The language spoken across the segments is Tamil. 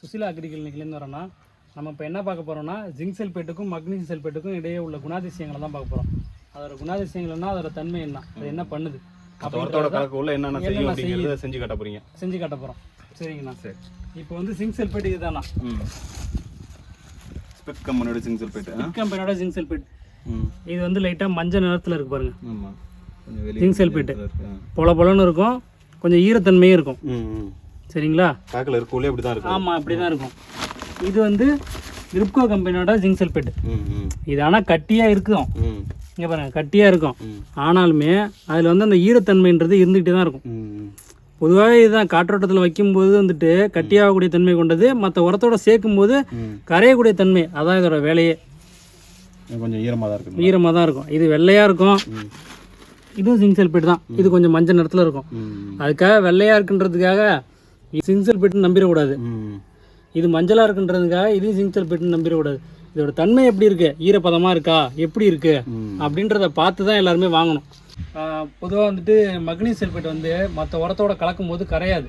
சுசிலா அக்ரிகல்னிக்லேருந்து வரோன்னா நம்ம இப்போ என்ன பார்க்க போகிறோம்னா ஜிங்க் செல்பேட்டுக்கும் மக்னீசியம் செல்பேட்டுக்கும் இடையே உள்ள குணாதிசயங்களை தான் பார்க்க போகிறோம் அதோட குணாதிசயங்கள்னா அதோட தன்மை என்ன அது என்ன பண்ணுது? தோட்டத்தோட அப்படின்றத கலக்கு உள்ள என்னென்ன செய்யும் அப்படிங்கிறத செஞ்சு காட்ட போறீங்க. செஞ்சு காட்ட போகிறோம் சரிங்கண்ணா. சரி. இப்போ வந்து ஜிங்க் செல்பேட் இதுதானா ஸ்பெக் கம்பெனியோட சிங்கிள் போயிட்டு ஆ? கம்பெனியோட ஜிங்க் செல்பேட் இது வந்து லைட்டாக மஞ்சள் நிறத்தில் இருக்கு பாருங்க. ஆமாம் ஜிங்க் செல்பேட்டு. பொல பொலன்னு இருக்கும். கொஞ்சம் ஈரத்தன்மையும் இருக்கும். சரிங்களா? பேக்கில் இருக்கக்குள்ளே இப்படி தான் இருக்கு ஆமாம் அப்படி தான் இருக்கும். இது வந்து கிரிப்கோ கம்பெனியோட ஜிங்க் செல்பேட் இது ஆனால் கட்டியாக இருக்கும். இங்கே பாருங்க கட்டியாக இருக்கும். ஆனாலுமே அதில் வந்து அந்த ஈரத்தன்மைன்றது இருந்துக்கிட்டே தான் இருக்கும். பொதுவாகவே இதுதான் காற்றோட்டத்தில் வைக்கும்போது வந்துட்டு கட்டியாகக்கூடிய தன்மை கொண்டது மற்ற உரத்தோட சேர்க்கும்போது ம். கரையக்கூடிய தன்மை. அதான் இதோட வேலையே. கொஞ்சம் ஈரமாக தான் இருக்கு ஈரமாக தான் இருக்கும். இது வெள்ளையாக இருக்கும். இதுவும் ஜிங்க் சல்பேட் தான். இது கொஞ்சம் மஞ்சள் நிறத்தில் இருக்கும். அதுக்காக வெள்ளையாக இருக்குன்றதுக்காக ஜிங்க் சல்பேட்னு நம்பிடக்கூடாது. இது மஞ்சளாக இருக்குன்றதுக்காக இதையும் ஜிங்க் சல்பேட்னு நம்பிடக்கூடாது. இதோட தன்மை எப்படி இருக்கு? ஈரப்பதமாக இருக்கா? எப்படி இருக்கு? அப்படின்றத பார்த்து தான் எல்லாருமே வாங்கணும். பொதுவாக வந்துட்டு மக்னீஸ் சல்பேட் வந்து மற்ற உரத்தோட கலக்கும் போது கரையாது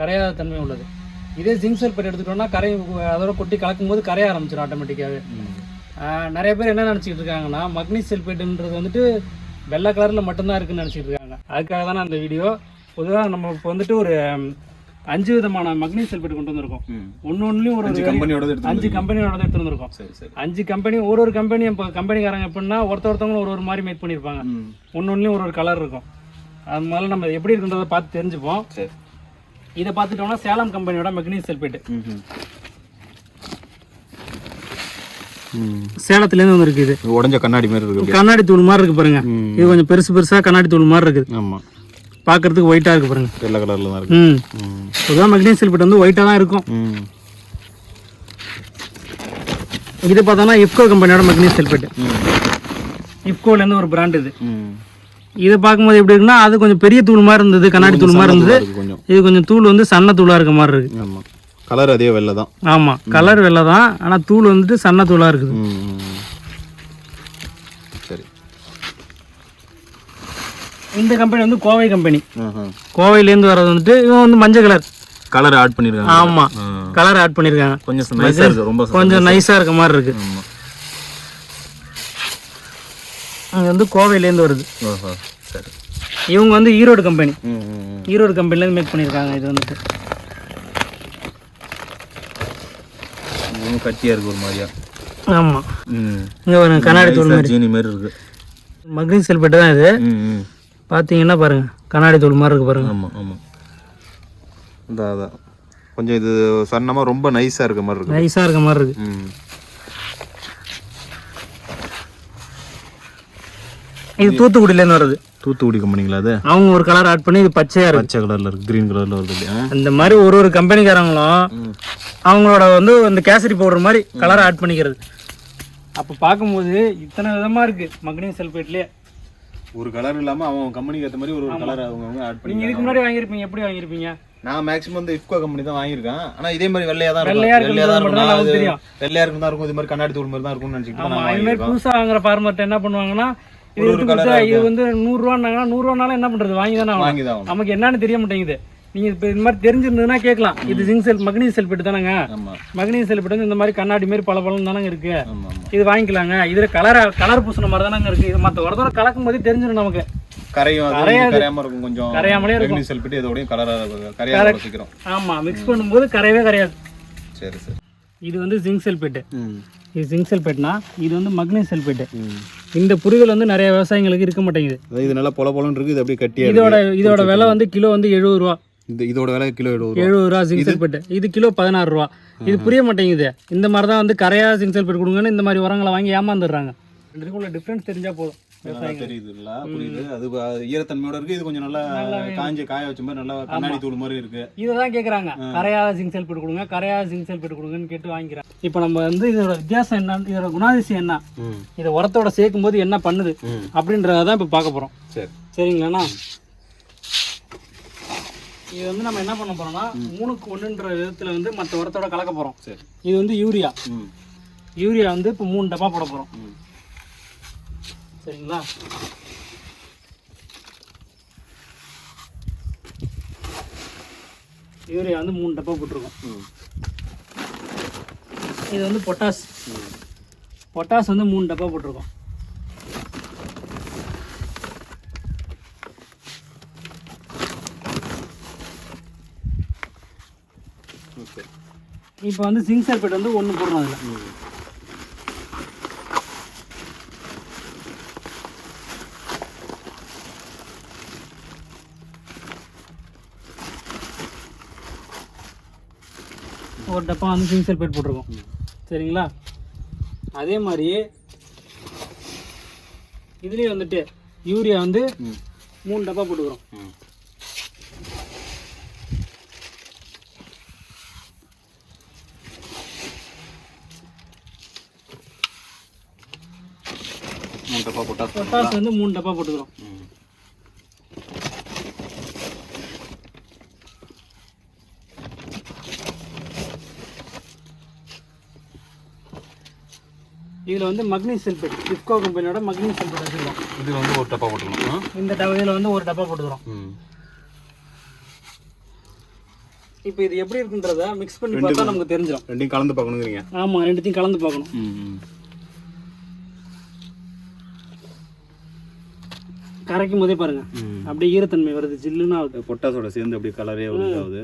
கரையாத தன்மை உள்ளது. இதே ஜிங்க் சல்பேட் எடுத்துக்கிட்டோம்னா கரை அதோட கொட்டி கலக்கும் போது கரைய ஆரம்பிச்சிடும் ஆட்டோமேட்டிக்காகவே ம். நிறைய பேர் என்ன நினச்சிக்கிட்டு இருக்காங்கன்னா மக்னீஸ் சல்பேட்டுன்றது வந்துட்டு வெள்ளை கலரில் மட்டும்தான் இருக்குன்னு நினச்சிட்டு இருக்காங்க. அதுக்காக தானே அந்த வீடியோ பொதுவாக நம்ம இப்போ வந்துட்டு ஒரு அஞ்சு விதமான மக்னீஸ் சல்பேட் கொண்டு வந்திருக்கோம். ஒன்று ஒன்றுலையும் ஒரு அஞ்சு கம்பெனியோட எடுத்து அஞ்சு கம்பெனியோட எடுத்து வந்திருக்கோம். அஞ்சு கம்பெனி ஒரு ஒரு கம்பெனி இப்போ கம்பெனிக்காரங்க எப்படின்னா ஒருத்த ஒருத்தவங்களும் ஒரு ஒரு மாதிரி மேக் பண்ணியிருப்பாங்க. ஒன்று ஒன்றுலையும் ஒரு ஒரு கலர் இருக்கும். அது முதல்ல நம்ம எப்படி இருக்குன்றதை பார்த்து தெரிஞ்சுப்போம். இதை பார்த்துட்டோம்னா சேலம் கம்பெனியோட மெக்னீஸ் சல்பேட் ம் ம். ம் சேலத்துலேருந்து வந்திருக்கு இது. உடஞ்ச கண்ணாடி மாதிரி இருக்கு கண்ணாடி தூள் மாதிரி இருக்கு பாருங்க. இது கொஞ்சம் பெருசு பெருசாக கண்ணாடி தூள் மாதிரி இருக்குது. ஆமாம் பார்க்கறதுக்கு ஒயிட்டாக இருக்கு பாருங்க. வெள்ளை கலரில் தான் இருக்கு. ம். பொதுவாக மெக்னீஸ் சல்பேட் வந்து ஒயிட்டாக தான் இருக்கும். ம். இது பார்த்தோன்னா இஃப்கோ கம்பெனியோட மெக்னீஸ் சல்பேட் இஃப்கோலேருந்து ஒரு பிராண்ட் இது. இதை பார்க்கும்போது எப்படி இருக்குன்னா அது கொஞ்சம் பெரிய தூள் மாதிரி இருந்தது கண்ணாடி தூள் மாதிரி இருந்தது. கொஞ்சம். இது கொஞ்சம் தூள் வந்து சன்ன தூளாக இருக்க மாதிரி இருக்கு. ஆமாம் கலர் அதே வெள்ளை தான். ஆமாம் கலர் வெள்ளை தான். ஆனால் தூள் வந்துட்டு சன்ன தூளாக இருக்குது. இந்த கம்பெனி வந்து கோவை கம்பெனி கோவையிலேருந்து வர்றது வந்துட்டு இவன் வந்து மஞ்சள் கலர் கலர் ஆட் பண்ணிருக்காங்க. ஆமாம். கலர் ஆட் பண்ணியிருக்காங்க கொஞ்சம் நைஸா இருக்கு ரொம்ப கொஞ்சம் நைஸாக இருக்க மாதிரி இருக்கு. ஆமா. இது வந்து கோவையிலேருந்து வருது. சரி. இவங்க வந்து ஈரோடு கம்பெனி. ஈரோடு கம்பெனிலேருந்து மேக் பண்ணியிருக்காங்க இது வந்துட்டு. கட்டியா இருக்கு ஒரு மாதிரியா? ஆமாம் ம். இங்கே ஒரு கண்ணாடி தூள் நைஸா ஜீனி மாதிரி இருக்கு. மக்னீஸ் செல்பேட்டு தான் இது. பார்த்தீங்கன்னா பாருங்க கண்ணாடி தூள் மாதிரி இருக்கு பாருங்க. ஆமா ஆமா. இந்த அதான் கொஞ்சம் இது சன்னமா ரொம்ப நைஸா இருக்க மாதிரி இருக்கு. நைஸாக இருக்க மாதிரி இருக்கு. இது தூத்துக்குடியிலேருந்து வருது தூத்துக்குடி கம்பெனிங்களா அது அவங்க ஒரு கலர் ஆட் பண்ணி இது பச்சையாக இருக்கு. பச்சை கலர்ல இருக்கு கிரீன் கலர்ல வருது இல்லையா? அந்த மாதிரி ஒரு ஒரு கம்பெனிக்காரங்களும் அவங்களோட வந்து அந்த கேசரி பவுடர் மாதிரி கலர் ஆட் பண்ணிக்கிறது. அப்போ பார்க்கும்போது இத்தனை விதமாக இருக்குது மக்னீஸ் சல்பேட்லேயே ஒரு கலர் இல்லாம அவன் கம்பெனிக்கு ஏற்ற மாதிரி ஒரு ஒரு கலர் அவங்க ஆட் பண்ணி நீங்கள் இதுக்கு முன்னாடி வாங்கியிருப்பீங்க எப்படி வாங்கியிருப்பீங்க? நான் மேக்ஸிமம் வந்து இஃப்கோ கம்பெனி தான் வாங்கியிருக்கேன். ஆனா இதே மாதிரி வெள்ளையா தான் இருக்கும். வெள்ளையா தான் இருக்கும். வெள்ளையா இருக்கும் தான் இருக்கும். இது மாதிரி கண்ணாடி தூள் மாதிரி தான் இருக்கும்னு நினைச்சிட்டு இது மாதிரி புதுசாக வாங்குற ஃபார்மர்ட்ட என்ன பண்ணுவாங்கன்னா இது ஒரு ஒரு எடுத்து கொடுத்தா colour இது வந்து நூறுரூவான்னாங்கன்னா நூறுரூவானாலும் என்ன பண்ணுறது வாங்கி தானே. நமக்கு என்னன்னு தெரிய மாட்டேங்குது. நீங்கள் இப்போ இந்த மாதிரி தெரிஞ்சிருந்ததுன்னா கேட்கலாம். இது ஜிங்க் செல் மக்னீஸ் செல்பேட் தானேங்க? மக்னீஸ் செல்பேட் வந்து இந்த மாதிரி கண்ணாடி மாதிரி பல பழம் தானங்க இருக்கு. ஆமா ஆமா. இது வாங்கிக்கலாங்க. இதில் கலர் கலர் பூசின மாதிரி தானங்க இருக்கு. இது மற்ற உரத்தோட கலக்கும் போது தெரிஞ்சிடும் நமக்கு. கரையும். கரையாம இருக்கும் கொஞ்சம். கரையாமலே இருக்கும். ரெகுலி செல்பிட்டு இதோடயும் கலரா கரையாத சீக்கிரம் ஆமாம் மிக்ஸ் பண்ணும்போது கரையவே கரையாது. சரி சரி. இது வந்து ஜிங்க் செல்பேட்டு இது ஜிங்க் செல்பேட்னா இது வந்து மக்னீஸ் செல்பேட்டு இந்த புரிதல் வந்து நிறைய விவசாயிங்களுக்கு இருக்க மாட்டேங்குது. இது நல்லா பொல பொலன்னு இருக்கு இது அப்படியே கட்டியா இதோட இதோட விலை வந்து கிலோ வந்து எழுபது ரூபா. இந்த இதோட விலை கிலோ எழுபது எழுபது ரூபா ஜிங்க் செல்பேட்டு இது கிலோ பதினாறு ரூபா. இது புரிய மாட்டேங்குது. இந்த மாதிரி தான் வந்து கரையா ஜிங்க் செல்பேட் கொடுங்கன்னு இந்த மாதிரி உரங்களை வாங்கி ஏமாந்துடுறாங்க. ரெண்டுக்கும் உள்ள டிஃப்ரென்ஸ் தெரிஞ்சா போதும். தெரியுது இல்ல புரியுது. அது ஈரத்தன்மையோட இருக்கு. இது கொஞ்சம் நல்லா காஞ்ச காய வச்ச மாதிரி நல்லா கண்ணாடி தூள் மாதிரி இருக்கு. இதை தான் கேட்குறாங்க கரையா ஜிங்க் செல்பேட் கொடுங்க கரையா ஜிங்க் செல்பேட் கொடுங்கன்னு கேட்டு வாங்கிக்கிறாங்க. இப்போ நம்ம வந்து இதோட வித்தியாசம் என்ன இதோட குணாதிசயம் என்ன? இதை உரத்தோட சேர்க்கும் போது என்ன பண்ணுது? ம். அப்படின்றத தான் இப்போ பார்க்க போகிறோம் சரி. சரிங்களாண்ணா? இது வந்து நம்ம என்ன பண்ண போறோம்னா மூணுக்கு ஒன்றுன்ற விதத்தில் வந்து மற்ற உரத்தோட கலக்க போகிறோம் சரி. இது வந்து யூரியா. யூரியா வந்து இப்போ மூணு டப்பா போட போகிறோம் சரிங்களா? யூரியா வந்து மூணு டப்பா போட்டிருக்கோம். இது வந்து பொட்டாஸ். பொட்டாஸ் வந்து மூணு டப்பா போட்டிருக்கோம். இப்போ வந்து சிங்க் சல்பேட் வந்து ஒன்று போடுறோம் அதில். ஒரு டப்பா வந்து சிங்க் சல்பேட் போட்டிருக்கோம். சரிங்களா? அதே மாதிரி இதுலேயும் வந்துட்டு யூரியா வந்து மூணு டப்பா போட்டுக்கிறோம். மூணு டப்பா போட்டா பொட்டாஸ் வந்து மூணு டப்பா போட்டுக்கிறோம். இதில் வந்து மக்னீஸ் சல்பேட் இஃப்கோ கம்பெனியோட மக்னீஸ் சல்பேட் வச்சுருக்கோம். இது வந்து ஒரு டப்பா போட்டுக்கணும். இந்த டவையில் வந்து ஒரு டப்பா போட்டுக்கிறோம். இப்போ இது எப்படி இருக்குன்றத மிக்ஸ் பண்ணி பார்த்தா நமக்கு தெரிஞ்சிடும் ரெண்டையும் கலந்து பார்க்கணுங்கிறீங்க. ஆமாம் ரெண்டுத்தையும் கலந்து பார்க்கணும் ம் ம் கரைக்கும் போதே பாருங்க அப்படியே ஈரத்தன்மை வருது ஜில்லுன்னு பொட்டாசோட சேர்ந்து அப்படியே கலரே ஆகுது.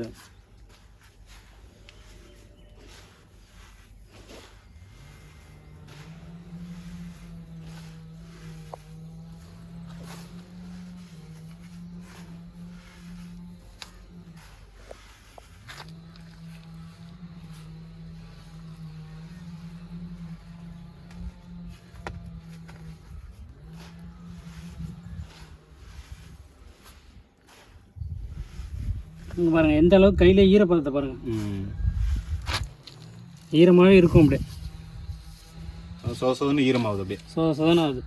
இங்க பாருங்க எந்த அளவுக்கு கையில ஈரப்பதத்தை பாருங்க. ம். ஈரமாகவே இருக்கும் அப்படியே. சொ சொதன்னு ஈரமாகுது அப்படியே. ஸோ சதனம் ஆகுது.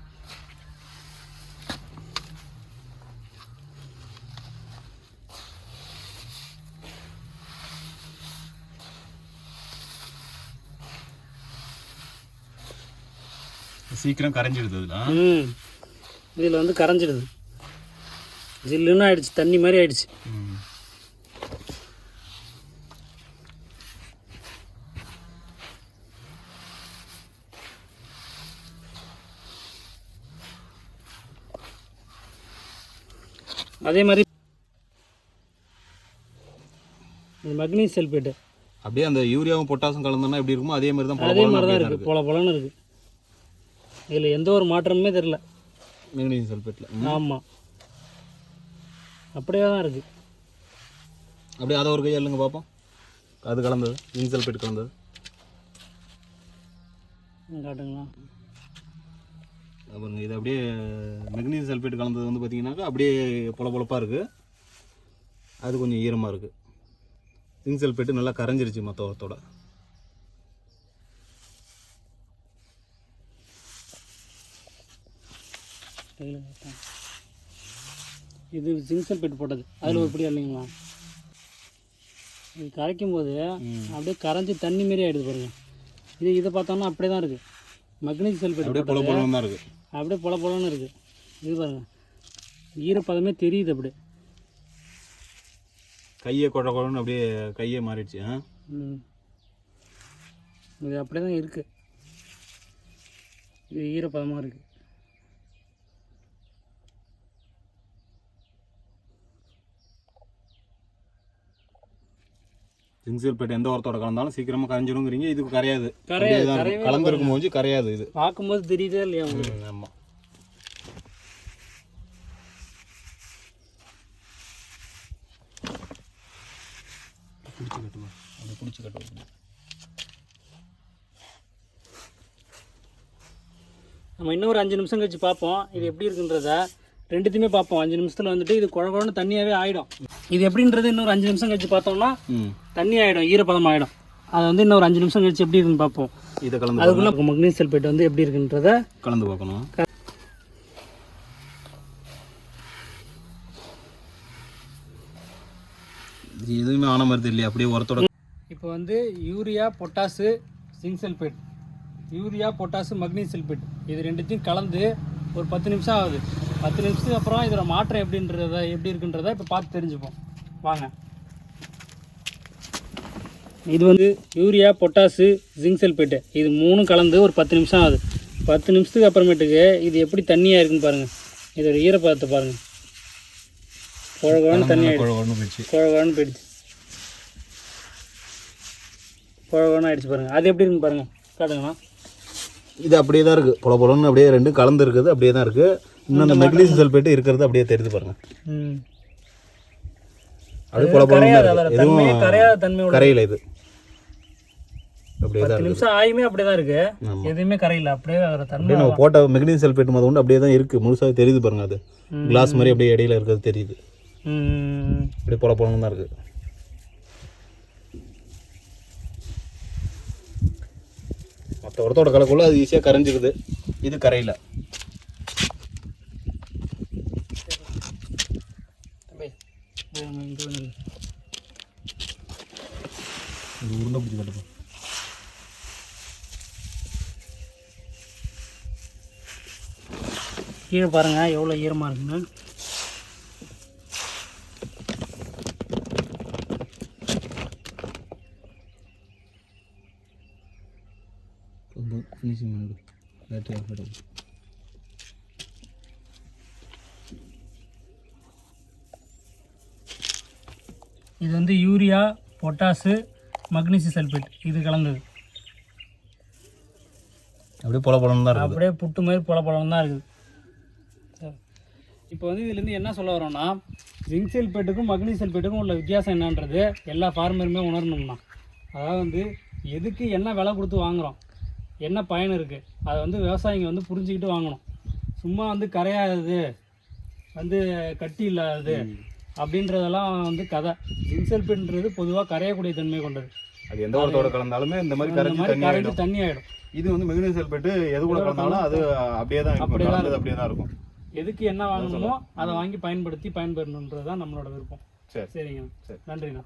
சீக்கிரம் கரைஞ்சிடுது இதில் வந்து கரைஞ்சிடுது. ஜில்லுன்னு ஆயிடுச்சு தண்ணி மாதிரி ஆயிடுச்சு. அதே மாதிரி இது மக்னீஸ் சல்பேட்டு அப்படியே அந்த யூரியாவும் பொட்டாசும் கலந்தோம்னா எப்படி இருக்குமோ அதே மாதிரி தான் அதே மாதிரி தான் இருக்குது பொல பொலன்னு இருக்குது இதில் எந்த ஒரு மாற்றமுமே தெரில மெக்னீசியம் சல்பேட்டில் ஆமாம் அப்படியே தான் இருக்குது அப்படியே அதை ஒரு கை எழுங்க பார்ப்போம். அது கலந்தது. இங்க் சல்பேட் கலந்தது. காட்டுங்களா அப்புறம் இது அப்படியே மெக்னீசியம் சல்பேட் கலந்தது வந்து பார்த்தீங்கன்னாக்கா அப்படியே பொல பொலப்பாக இருக்குது அது கொஞ்சம் ஈரமாக இருக்குது இங்க் சல்பேட்டு நல்லா கரைஞ்சிருச்சு காட்டேன். இது ஜிங்க் சல்பேட் போட்டது. அதில் ஒரு படி இல்லைங்களா இது கரைக்கும் போது அப்படியே கரைஞ்சி தண்ணி மாரி ஆகிடுது பாருங்க. இது இதை பார்த்தோம்னா அப்படியே தான் இருக்குது மக்னீஸ் சல்பேட் அப்படியே இருக்குது அப்படியே பொல பொலன்னு இருக்குது இது பாருங்க. ஈரப்பதமே தெரியுது அப்படியே. கையை கொழ குழன்னு அப்படியே கையே மாறிடுச்சு ஆ? ம். இது அப்படியே தான் இருக்குது இது ஈரப்பதமாக இருக்குது ஜிங்க் சல்பேட் எந்த உரத்தோட கலந்தாலும் சீக்கிரமாக கரைஞ்சிருங்கிறீங்க. இதுக்கு கரையாது. கரையாது. கலந்துருக்கும் போது கரையாது இது. பார்க்கும்போது தெரியுதா இல்லையா ஆமாம் பிடிச்சி கட்டுமா அப்படி பிடிச்சி கட்டுவோம் நம்ம இன்னும் ஒரு அஞ்சு நிமிஷம் கழிச்சு பார்ப்போம். இது எப்படி இருக்குன்றத. ரெண்டுத்தையுமே பார்ப்போம். அஞ்சு நிமிஷத்தில் வந்துட்டு இது குழ குழன்னு தண்ணியாகவே ஆகிடும் இது எப்படின்றது இன்னொரு அஞ்சு நிமிஷம் கழிச்சு பார்த்தோம்னா தண்ணி ஆகிடும் ஈரப்பதம் ஆகிடும் அதை வந்து இன்னொரு அஞ்சு நிமிஷம் கழிச்சு எப்படி இருக்குன்னு பார்ப்போம். இதை கலந்து அதுக்குள்ளே மக்னீஸ் சல்பேட் வந்து எப்படி இருக்குன்றத கலந்து பார்க்கணும். எதுவுமே ஆன மாதிரி தெரியல அப்படியே உரத்தோட இப்போ வந்து urea potash zinc sulphate urea potash magnesium sulphate இது ரெண்டுத்தையும் கலந்து ஒரு பத்து நிமிஷம் ஆகுது. பத்து நிமிஷத்துக்கு அப்புறம் இதோட மாற்றம் எப்படின்றத எப்படி இருக்குன்றத இப்போ பார்த்து தெரிஞ்சுப்போம். வாங்க. இது வந்து யூரியா பொட்டாசு ஜிங்க் சல்பேட்டு இது மூணும் கலந்து ஒரு பத்து நிமிஷம் ஆகுது. பத்து நிமிஷத்துக்கு அப்புறமேட்டுக்கு இது எப்படி தண்ணியாக இருக்குன்னு பாருங்கள் இதோட ஈரப்பதத்தை பாருங்கள் குழ குழன்னு தண்ணி ஆகிடுச்சு குழ குழன்னு போயிடுச்சு. குழ குழன்னு போயிடுச்சு. குழ குழன்னு ஆயிடுச்சு பாருங்கள் அது எப்படி இருக்குன்னு பாருங்கள் காட்டுங்கண்ணா இது அப்படியே தான் இருக்குது பொல பொலன்னு அப்படியே ரெண்டும் கலந்து இருக்குது அப்படியே தான் இருக்குது இன்னும் அந்த மெக்னீசியம் சல்பேட்டு இருக்கிறது அப்படியே தெரியுது பாருங்க. அது பொல பொலன்னு எதுவும் கரையில இது. அப்படியே தான் பத்து இருக்குது நிமிஷம் ஆயுமே அப்படியே தான் இருக்கு. எதுவுமே கரையில அப்படியே நம்ம போட்ட மெக்னீசியம் சல்பேட் முத கொண்டு அப்படியே தான் இருக்குது முழுசாக தெரியுது பாருங்க அது. கிளாஸ் மாதிரி அப்படியே இடையில இருக்கிறது தெரியுது. அப்படியே பொல பொலன்னு தான் இருக்குது உரத்தோட கலக்குள்ள அது ஈஸியாக கரைஞ்சிருது இது கரையில். இது உருண்டை பிடிச்சி கட்டுப்போம் கீழே பாருங்கள் எவ்வளோ ஈரமாக இருக்குன்னு ஃபினிஷிங் பண்ணு ஆகிடும் இது வந்து யூரியா பொட்டாசு மக்னீசியம் சல்பேட் இது கலந்தது அப்படியே பொல பொலன்னு தான் அப்படியே புட்டு மாதிரி பொல பொலம் தான் இருக்குது. இப்போ வந்து இதுலேருந்து என்ன சொல்ல வரோம்னா ஜிங்க் சல்பேட்டுக்கும் மக்னீசியம் சல்பேட்டுக்கும் உள்ள வித்தியாசம் என்னன்றது எல்லா ஃபார்மருமே உணரணும்னா. அதாவது வந்து எதுக்கு என்ன விலை கொடுத்து வாங்குறோம்? என்ன பயன் இருக்குது அதை வந்து விவசாயிங்க வந்து புரிஞ்சுக்கிட்டு வாங்கணும். சும்மா வந்து கரையாதது வந்து கட்டி இல்லாதது அப்படின்றதெல்லாம் வந்து கதை. ஜிங்க் சல்பேட்ன்றது பொதுவாக கரையக்கூடிய தன்மை கொண்டது. அது எந்த உரத்தோட கலந்தாலுமே இந்த மாதிரி கரைஞ்சி தண்ணி ஆகிடும் இது வந்து மெக்னீசியம் சல்பேட்டு எது கூட கலந்தாலும் அது அப்படியே தான் அப்படியே தான் அப்படியே தான் இருக்கும். எதுக்கு என்ன வாங்கணுமோ அதை வாங்கி பயன்படுத்தி பயன்பெறணுன்றது தான் நம்மளோட விருப்பம். சரி. சரிங்க சரி. நன்றிண்ணா.